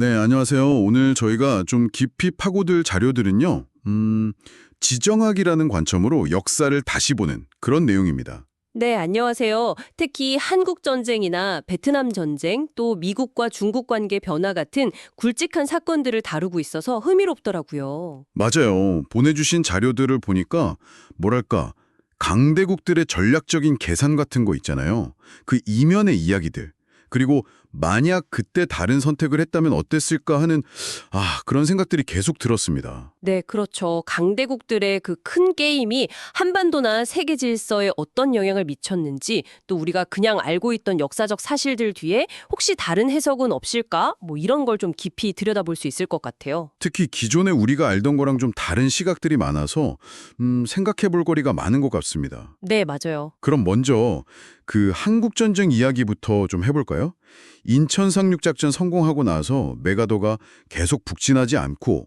네, 안녕하세요. 오늘 저희가 좀 깊이 파고들 자료들은요, 음, 지정학이라는 관점으로 역사를 다시 보는 그런 내용입니다. 네, 안녕하세요. 특히 한국 전쟁이나 베트남 전쟁, 또 미국과 중국 관계 변화 같은 굵직한 사건들을 다루고 있어서 흥미롭더라고요. 맞아요. 보내주신 자료들을 보니까, 뭐랄까, 강대국들의 전략적인 계산 같은 거 있잖아요. 그 이면의 이야기들. 그리고 만약 그때 다른 선택을 했다면 어땠을까 하는, 아, 그런 생각들이 계속 들었습니다. 네, 그렇죠. 강대국들의 그 큰 게임이 한반도나 세계 질서에 어떤 영향을 미쳤는지, 또 우리가 그냥 알고 있던 역사적 사실들 뒤에 혹시 다른 해석은 없을까? 뭐 이런 걸 좀 깊이 들여다볼 수 있을 것 같아요. 특히 기존에 우리가 알던 거랑 좀 다른 시각들이 많아서, 음, 생각해 볼 거리가 많은 것 같습니다. 네, 맞아요. 그럼 먼저 그 한국전쟁 이야기부터 좀 해볼까요? 인천 상륙작전 성공하고 나서 메가더가 계속 북진하지 않고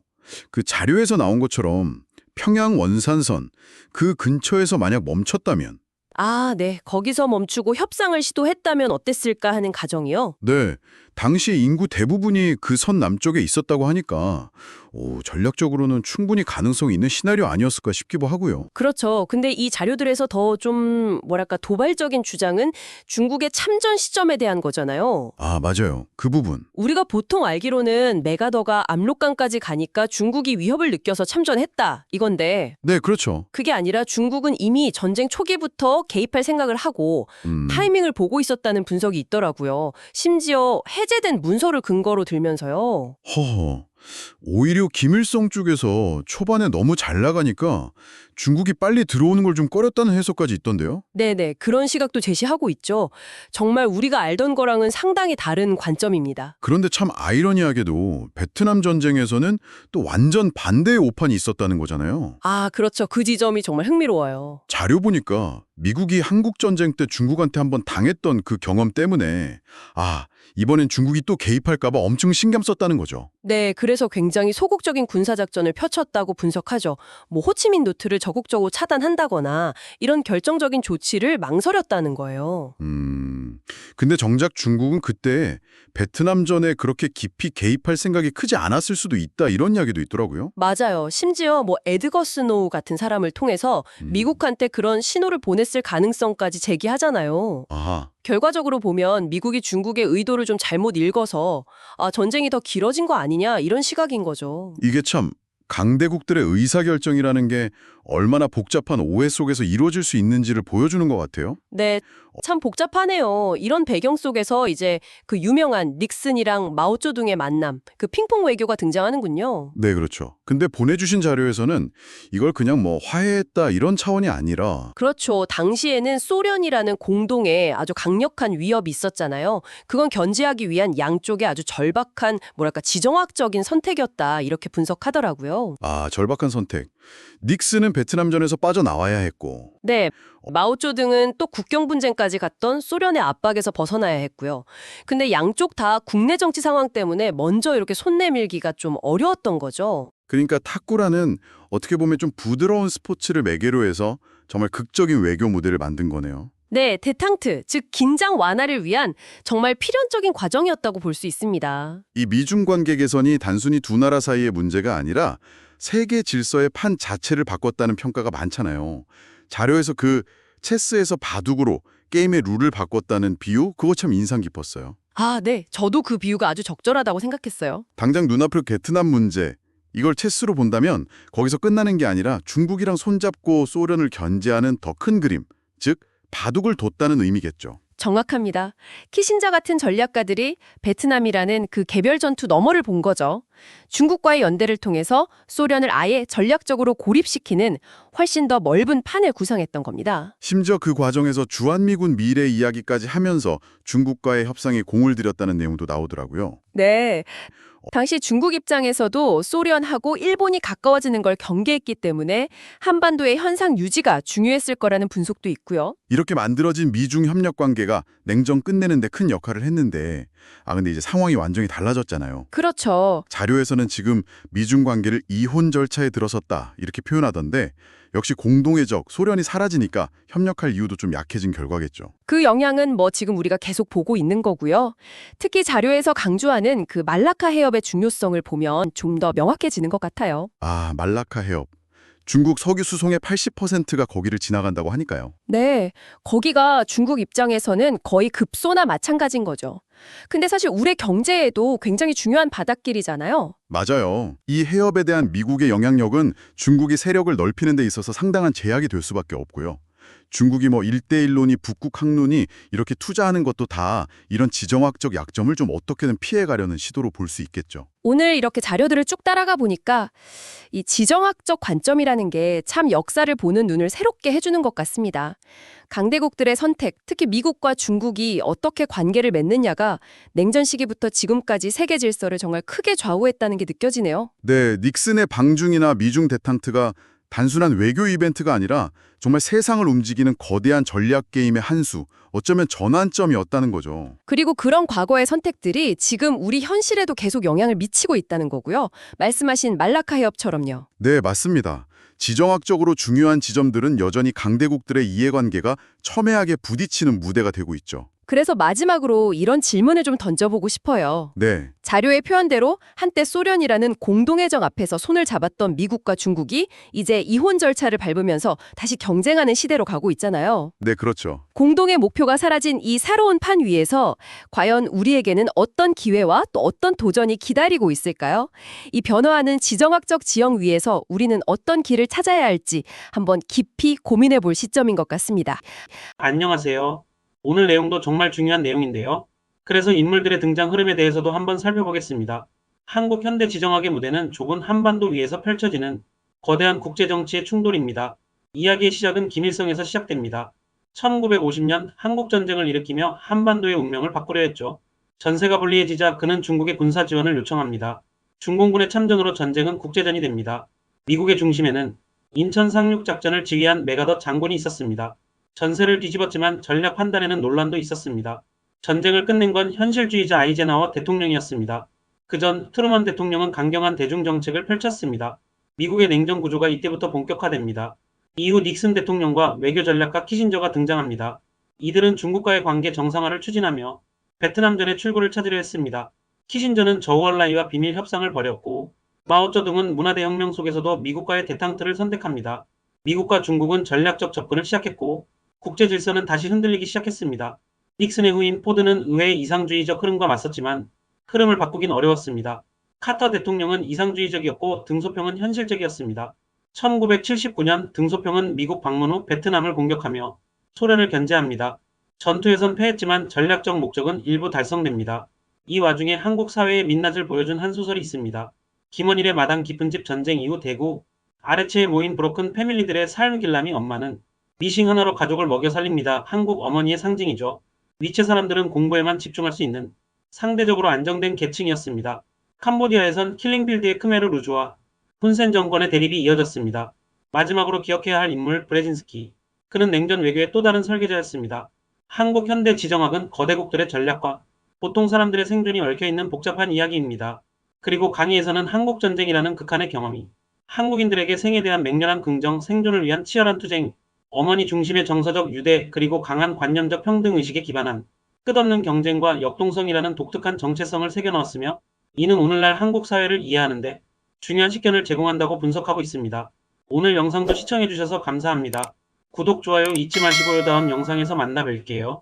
그 자료에서 나온 것처럼 평양 원산선 그 근처에서 만약 멈췄다면 아, 네. 거기서 멈추고 협상을 시도했다면 어땠을까 하는 가정이요. 네, 당시 인구 대부분이 그 선 남쪽에 있었다고 하니까 오, 전략적으로는 충분히 가능성이 있는 시나리오 아니었을까 싶기도 하고요. 그렇죠. 근데 이 자료들에서 더 좀 뭐랄까 도발적인 주장은 중국의 참전 시점에 대한 거잖아요. 아, 맞아요. 그 부분. 우리가 보통 알기로는 메가더가 압록강까지 가니까 중국이 위협을 느껴서 참전했다 이건데 네, 그렇죠. 그게 아니라 중국은 이미 전쟁 초기부터 개입할 생각을 하고 음. 타이밍을 보고 있었다는 분석이 있더라고요. 심지어 해 제된 문서를 근거로 들면서요. 허허. 오히려 김일성 쪽에서 초반에 너무 잘 나가니까 중국이 빨리 들어오는 걸 좀 꺼렸다는 해석까지 있던데요. 네네 그런 시각도 제시하고 있죠. 정말 우리가 알던 거랑은 상당히 다른 관점입니다. 그런데 참 아이러니하게도 베트남 전쟁에서는 또 완전 반대의 오판이 있었다는 거잖아요. 아 그렇죠. 그 지점이 정말 흥미로워요. 자료 보니까 미국이 한국 전쟁 때 중국한테 한번 당했던 그 경험 때문에 아, 이번엔 중국이 또 개입할까 봐 엄청 신경 썼다는 거죠. 네, 그래서 굉장히 소극적인 군사작전을 펼쳤다고 분석하죠. 뭐 호치민 노트를 적 극적으로 차단한다거나 이런 결정적인 조치를 망설였다는 거예요. 음. 근데 정작 중국은 그때 베트남전에 그렇게 깊이 개입할 생각이 크지 않았을 수도 있다 이런 이야기도 있더라고요. 맞아요. 심지어 뭐 에드거 스노우 같은 사람을 통해서 음. 미국한테 그런 신호를 보냈을 가능성까지 제기하잖아요. 아하. 결과적으로 보면 미국이 중국의 의도를 좀 잘못 읽어서 아, 전쟁이 더 길어진 거 아니냐 이런 시각인 거죠. 이게 참 강대국들의 의사결정이라는 게 얼마나 복잡한 오해 속에서 이루어질 수 있는지를 보여주는 것 같아요. 네, 참 복잡하네요. 이런 배경 속에서 이제 그 유명한 닉슨이랑 마오쩌둥의 만남, 그 핑퐁 외교가 등장하는군요. 네, 그렇죠. 근데 보내주신 자료에서는 이걸 그냥 뭐 화해했다 이런 차원이 아니라 그렇죠. 당시에는 소련이라는 공동의 아주 강력한 위협이 있었잖아요. 그건 견제하기 위한 양쪽의 아주 절박한 뭐랄까 지정학적인 선택이었다 이렇게 분석하더라고요. 아, 절박한 선택. 닉스는 베트남전에서 빠져나와야 했고 네. 마오쩌둥은 또 국경 분쟁까지 갔던 소련의 압박에서 벗어나야 했고요. 근데 양쪽 다 국내 정치 상황 때문에 먼저 이렇게 손 내밀기가 좀 어려웠던 거죠. 그러니까 탁구라는 어떻게 보면 좀 부드러운 스포츠를 매개로 해서 정말 극적인 외교 무대를 만든 거네요. 네, 대탕트, 즉 긴장 완화를 위한 정말 필연적인 과정이었다고 볼 수 있습니다. 이 미중 관계 개선이 단순히 두 나라 사이의 문제가 아니라 세계 질서의 판 자체를 바꿨다는 평가가 많잖아요. 자료에서 그 체스에서 바둑으로 게임의 룰을 바꿨다는 비유 그거 참 인상 깊었어요. 아, 네. 저도 그 비유가 아주 적절하다고 생각했어요. 당장 눈앞의 베트남 문제 이걸 체스로 본다면 거기서 끝나는 게 아니라 중국이랑 손잡고 소련을 견제하는 더 큰 그림, 즉 바둑을 뒀다는 의미겠죠. 정확합니다. 키신저 같은 전략가들이 베트남이라는 그 개별 전투 너머를 본 거죠. 중국과의 연대를 통해서 소련을 아예 전략적으로 고립시키는 훨씬 더 넓은 판을 구성했던 겁니다. 심지어 그 과정에서 주한미군 미래 이야기까지 하면서 중국과의 협상에 공을 들였다는 내용도 나오더라고요. 네. 당시 중국 입장에서도 소련하고 일본이 가까워지는 걸 경계했기 때문에 한반도의 현상 유지가 중요했을 거라는 분석도 있고요. 이렇게 만들어진 미중 협력 관계가 냉전 끝내는 데 큰 역할을 했는데 아 근데 이제 상황이 완전히 달라졌잖아요. 그렇죠. 자료 자료에서는 지금 미중 관계를 이혼 절차에 들어섰다 이렇게 표현하던데 역시 공동의 적 소련이 사라지니까 협력할 이유도 좀 약해진 결과겠죠. 그 영향은 뭐 지금 우리가 계속 보고 있는 거고요. 특히 자료에서 강조하는 그 말라카 해협의 중요성을 보면 좀 더 명확해지는 것 같아요. 아 말라카 해협. 중국 석유 수송의 80%가 거기를 지나간다고 하니까요. 네, 거기가 중국 입장에서는 거의 급소나 마찬가지인 거죠. 근데 사실 우리 경제에도 굉장히 중요한 바닷길이잖아요. 맞아요. 이 해협에 대한 미국의 영향력은 중국이 세력을 넓히는 데 있어서 상당한 제약이 될 수밖에 없고요. 중국이 뭐 일대일론이 북극 항론이 이렇게 투자하는 것도 다 이런 지정학적 약점을 좀 어떻게든 피해가려는 시도로 볼 수 있겠죠. 오늘 이렇게 자료들을 쭉 따라가 보니까 이 지정학적 관점이라는 게 참 역사를 보는 눈을 새롭게 해주는 것 같습니다. 강대국들의 선택, 특히 미국과 중국이 어떻게 관계를 맺느냐가 냉전 시기부터 지금까지 세계 질서를 정말 크게 좌우했다는 게 느껴지네요. 네, 닉슨의 방중이나 미중 대탕트가 단순한 외교 이벤트가 아니라 정말 세상을 움직이는 거대한 전략 게임의 한 수, 어쩌면 전환점이었다는 거죠. 그리고 그런 과거의 선택들이 지금 우리 현실에도 계속 영향을 미치고 있다는 거고요. 말씀하신 말라카 해협처럼요. 네, 맞습니다. 지정학적으로 중요한 지점들은 여전히 강대국들의 이해관계가 첨예하게 부딪히는 무대가 되고 있죠. 그래서 마지막으로 이런 질문을 좀 던져보고 싶어요. 네, 자료의 표현대로 한때 소련이라는 공동해적 앞에서 손을 잡았던 미국과 중국이 이제 이혼 절차를 밟으면서 다시 경쟁하는 시대로 가고 있잖아요. 네, 그렇죠. 공동의 목표가 사라진 이 새로운 판 위에서 과연 우리에게는 어떤 기회와 또 어떤 도전이 기다리고 있을까요? 이 변화하는 지정학적 지형 위에서 우리는 어떤 길을 찾아야 할지 한번 깊이 고민해 볼 시점인 것 같습니다. 안녕하세요. 오늘 내용도 정말 중요한 내용인데요. 그래서 인물들의 등장 흐름에 대해서도 한번 살펴보겠습니다. 한국 현대 지정학의 무대는 좁은 한반도 위에서 펼쳐지는 거대한 국제정치의 충돌입니다. 이야기의 시작은 김일성에서 시작됩니다. 1950년 한국전쟁을 일으키며 한반도의 운명을 바꾸려 했죠. 전세가 불리해지자 그는 중국의 군사 지원을 요청합니다. 중공군의 참전으로 전쟁은 국제전이 됩니다. 미국의 중심에는 인천 상륙작전을 지휘한 메가더 장군이 있었습니다. 전세를 뒤집었지만 전략 판단에는 논란도 있었습니다. 전쟁을 끝낸 건 현실주의자 아이젠하워 대통령이었습니다. 그 전 트루먼 대통령은 강경한 대중 정책을 펼쳤습니다. 미국의 냉전 구조가 이때부터 본격화됩니다. 이후 닉슨 대통령과 외교 전략가 키신저가 등장합니다. 이들은 중국과의 관계 정상화를 추진하며 베트남전의 출구를 찾으려 했습니다. 키신저는 저우얼라이와 비밀 협상을 벌였고 마오쩌둥은 문화대혁명 속에서도 미국과의 대탕트를 선택합니다. 미국과 중국은 전략적 접근을 시작했고 국제 질서는 다시 흔들리기 시작했습니다. 닉슨의 후임 포드는 의회의 이상주의적 흐름과 맞섰지만 흐름을 바꾸긴 어려웠습니다. 카터 대통령은 이상주의적이었고 등소평은 현실적이었습니다. 1979년 등소평은 미국 방문 후 베트남을 공격하며 소련을 견제합니다. 전투에선 패했지만 전략적 목적은 일부 달성됩니다. 이 와중에 한국 사회의 민낯을 보여준 한 소설이 있습니다. 김원일의 마당 깊은 집 전쟁 이후 대구 아래채에 모인 브로큰 패밀리들의 삶 길람이 엄마는 미싱 하나로 가족을 먹여 살립니다. 한국 어머니의 상징이죠. 위체 사람들은 공부에만 집중할 수 있는 상대적으로 안정된 계층이었습니다. 캄보디아에선 킬링필드의 크메르 루즈와 훈센 정권의 대립이 이어졌습니다. 마지막으로 기억해야 할 인물 브레진스키. 그는 냉전 외교의 또 다른 설계자였습니다. 한국 현대 지정학은 거대국들의 전략과 보통 사람들의 생존이 얽혀있는 복잡한 이야기입니다. 그리고 강의에서는 한국전쟁이라는 극한의 경험이 한국인들에게 생에 대한 맹렬한 긍정, 생존을 위한 치열한 투쟁, 어머니 중심의 정서적 유대, 그리고 강한 관념적 평등의식에 기반한 끝없는 경쟁과 역동성이라는 독특한 정체성을 새겨넣었으며 이는 오늘날 한국 사회를 이해하는데 중요한 식견을 제공한다고 분석하고 있습니다. 오늘 영상도 시청해주셔서 감사합니다. 구독, 좋아요 잊지 마시고요. 다음 영상에서 만나 뵐게요.